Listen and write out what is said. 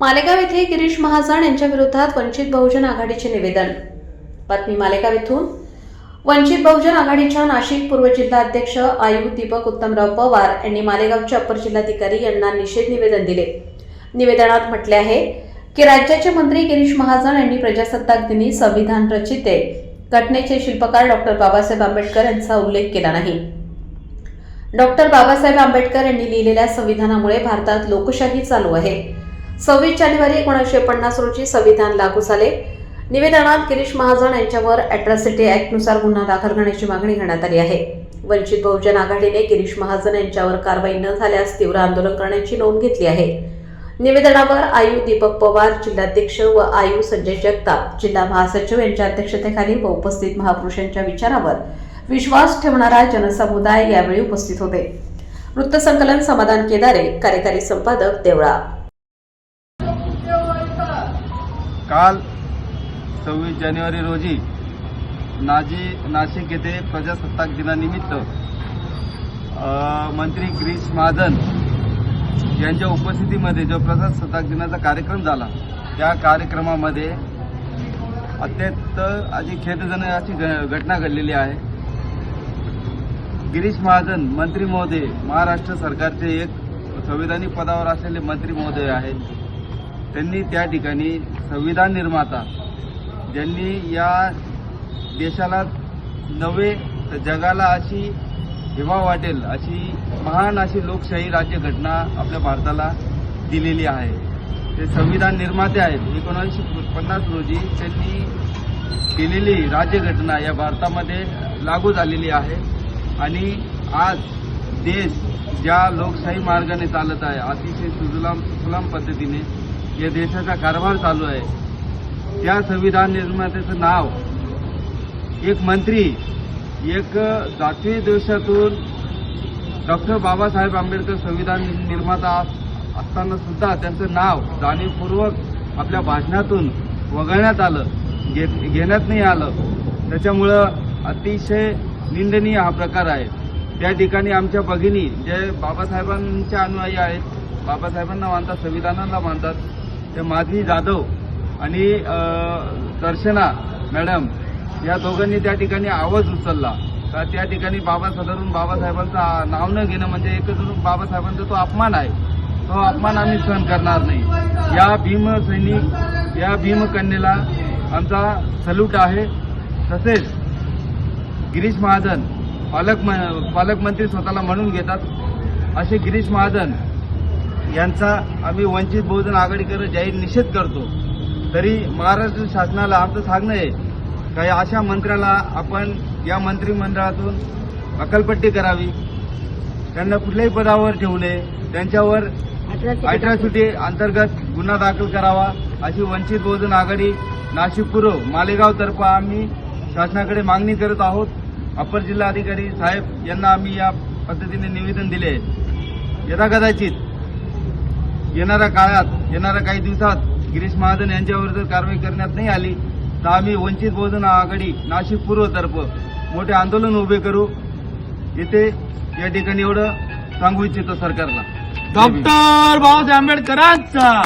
मालेगाव येथे गिरीश महाजन यांच्या विरोधात वंचित बहुजन आघाडीचे निवेदन. बातमी मालेगाव येथून. वंचित बहुजन आघाडीच्या नाशिक पूर्व जिल्हाध्यक्ष आयु दीपक उत्तमराव पवार यांनी मालेगावचे अप्पर जिल्हाधिकारी यांना निषेध निवेदन दिले. निवेदनात म्हटले आहे की राज्याचे मंत्री गिरीश महाजन यांनी प्रजासत्ताक दिनी संविधान रचिते. घटनेचे शिल्पकार डॉक्टर बाबासाहेब आंबेडकर यांचा उल्लेख केला नाही. डॉक्टर बाबासाहेब आंबेडकर यांनी लिहिलेल्या संविधानामुळे भारतात लोकशाही चालू आहे. सव्वीस जानेवारी एकोणीसशे पन्नास रोजी संविधान लागू झाले. निवेदनात गिरीश महाजन यांच्यावर अॅट्रॉसिटी ॲक्टनुसार गुन्हा दाखल करण्याची मागणी करण्यात आली आहे. वंचित बहुजन आघाडीने गिरीश महाजन यांच्यावर कारवाई न झाल्यास तीव्र आंदोलन करण्याची नोंद घेतली आहे. निवेदनावर आयु दीपक पवार जिल्हाध्यक्ष व आयु संजय जगताप जिल्हा महासचिव यांच्या अध्यक्षतेखाली व उपस्थित महापुरुषांच्या विचारावर विश्वास ठेवणारा जनसमुदाय यावेळी उपस्थित होते. वृत्तसंकलन समाधान केदारे कार्यकारी संपादक देवळा काल सव्वीस जानेवारी रोजी नाजी नाशिक येथे प्रजासत्ताक दिनानिमित्त मंत्री गिरीश महाजन यांच्या उपस्थितीमध्ये जो प्रजासत्ताक दिनाचा कार्यक्रम झाला त्या कार्यक्रमामध्ये अत्यंत अशी खेदजनक अशी घ- घटना घडलेली आहे. गिरीश महाजन मंत्री महोदय महाराष्ट्र सरकारचे एक संविधानिक पदावर असलेले मंत्री महोदय आहेत. त्यांनी त्या ठिकाणी संविधान निर्माता ज्यांनी या देशाला नवे तर जगाला अशी हिवा वाटेल अशी महान अशी लोकशाही राज्यघटना आपल्या भारताला दिलेली आहे. ते संविधान निर्माते आहेत. एकोणीसशे पन्नास रोजी त्यांनी केलेली राज्यघटना या भारतामध्ये लागू झालेली आहे. आणि आज देश ज्या लोकशाही मार्गाने चालत आहे अतिशय सुजलाम सुफलाम पद्धतीने या देशाचा कारभार चालू आहे. त्या संविधान निर्मात्याचं नाव एक मंत्री एक जातीय देशातून डॉक्टर बाबासाहेब आंबेडकर संविधान निर्माता असताना सुद्धा त्यांचं नाव जाणीवपूर्वक आपल्या भाषणातून वगळण्यात आलं घे घेण्यात नाही आलं. त्याच्यामुळं अतिशय निंदनीय हा प्रकार आहे. त्या ठिकाणी आमच्या भगिनी जे बाबासाहेबांच्या अनुयायी आहेत बाबासाहेबांना मानतात संविधानाला मानतात. ते माधवी जाधव आणि दर्शना मॅडम या दोघांनी त्या ठिकाणी आवाज उचलला. का त्या ठिकाणी बाबा सदरून बाबासाहेबांचं नाव न घेणं म्हणजे एकच बाबासाहेबांचा तो अपमान आहे. तो अपमान आम्ही सहन करणार नाही. या भीमसैनिक या भीमकन्येला आमचा सल्यूट आहे. तसेच गिरीश महाजन पालक पालकमंत्री स्वतःला म्हणून घेतात. असे गिरीश महाजन यांचा आम्ही वंचित बहुजन आघाडीकर जाहीर निषेध करतो. तरी महाराष्ट्र शासनाला आमचं सांगणं आहे का या अशा मंत्र्याला आपण या मंत्रिमंडळातून अकलपट्टी करावी. त्यांना कुठल्याही पदावर ठेवू नये. त्यांच्यावर अठरासिटी अंतर्गत गुन्हा दाखल करावा अशी वंचित बहुजन आघाडी नाशिक पूर्व मालेगाव तर्फे आम्ही शासनाकडे मागणी करत आहोत. अप्पर जिल्हाधिकारी साहेब यांना आम्ही या पद्धतीने निवेदन दिले यथा कदाचित येणाऱ्या काळात येणाऱ्या काही दिवसात गिरीश महाजन यांच्यावर जर कारवाई करण्यात नाही आली तर आम्ही वंचित बहुजन आघाडी नाशिक पूर्वतर्फ मोठे आंदोलन उभे करू. येथे या ठिकाणी एवढं सांगू इच्छितो सरकारला. डॉक्टर बाबासाहेब आंबेडकरांचा.